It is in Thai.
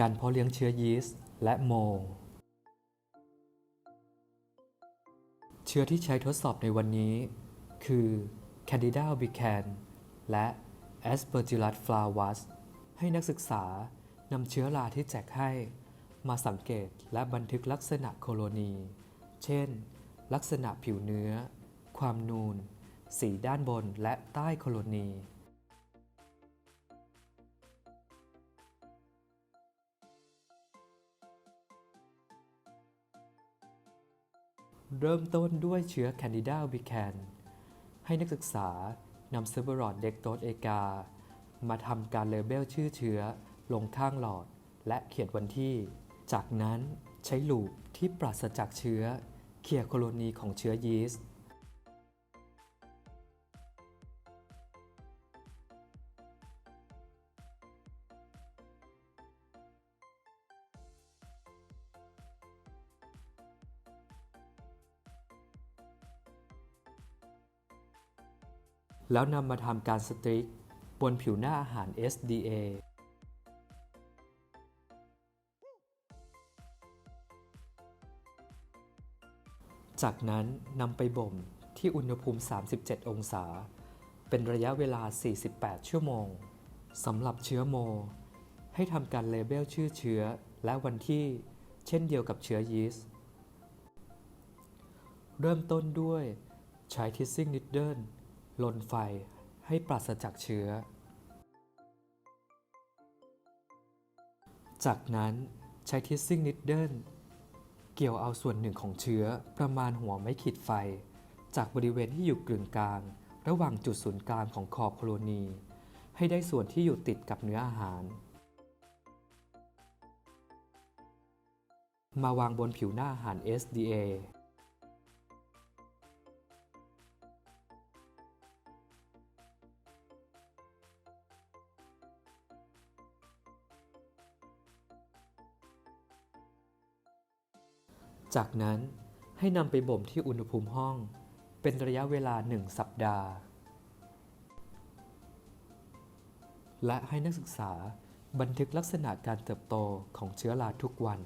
การเพาะเลี้ยงเชื้อยีสต์และโมลเชื้อที่ใช้ทดสอบในวันนี้ คือ Candida albicans และ Aspergillus flavus ให้นักศึกษานำเชื้อราที่แจกให้ มาสังเกตและบันทึกลักษณะโคโลนี เช่น ลักษณะผิวเนื้อ ความนูน สีด้านบนและใต้โคโลนี เริ่มต้นด้วยเชื้อ Candida albicans ให้นักศึกษานำเซอร์เบอรอดเด็กโตสเอกา มาทำการเลเบลชื่อเชื้อลงข้างหลอด และเขียนวันที่ จากนั้นใช้ลูปที่ปราศจากเชื้อ เขี่ยโคโลนีของเชื้อยีสต์ แล้วนำมาทำการสตริกบนผิวหน้าอาหาร SDA จากนั้นนำไปบ่มที่อุณหภูมิ 37 องศา เป็นระยะเวลา 48 ชั่วโมง สำหรับเชื้อโม ให้ทำการเลเบลชื่อเชื้อและวันที่เช่นเดียวกับเชื้อยีสต์ เริ่มต้นด้วยใช้ทิสซิ่งนิดเดิล ลนไฟให้ปราศจากเชื้อ จากนั้นใช้ทิสซิ่งนิดเดิลเกี่ยวเอาส่วนหนึ่งของเชื้อประมาณหัวไม้ขีดไฟ จากบริเวณที่อยู่กึ่งกลาง ระหว่างจุดศูนย์กลางของขอบโคโลนี ให้ได้ส่วนที่อยู่ติดกับเนื้ออาหาร มาวางบนผิวหน้าอาหาร SDA จากนั้นให้นำไปบ่มที่อุณหภูมิห้อง เป็นระยะเวลา 1 สัปดาห์ และให้นักศึกษาบันทึกลักษณะการเติบโตของเชื้อราทุกวัน